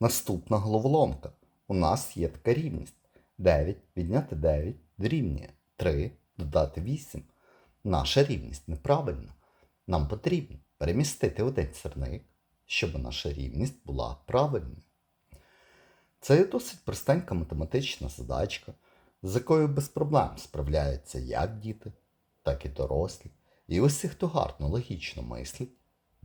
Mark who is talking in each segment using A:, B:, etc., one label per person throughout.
A: Наступна головоломка. У нас є така рівність. 9 відняти 9 дорівнює 3 додати 8. Наша рівність неправильна. Нам потрібно перемістити один сірник, щоб наша рівність була правильною. Це досить простенька математична задачка, з якою без проблем справляються як діти, так і дорослі. І усі, хто гарно логічно мислить,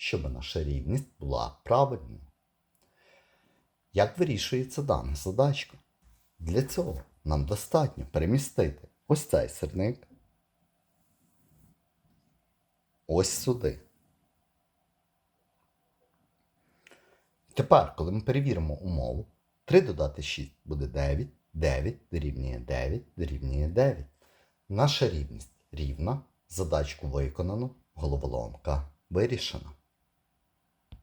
A: щоб наша рівність була правильною. Як вирішується дана задачка? Для цього нам достатньо перемістити ось цей сирник ось сюди. Тепер, коли ми перевіримо умову, 3 додати 6 буде 9, 9 дорівнює 9 дорівнює 9. Наша рівність рівна, задачку виконано, головоломка вирішена.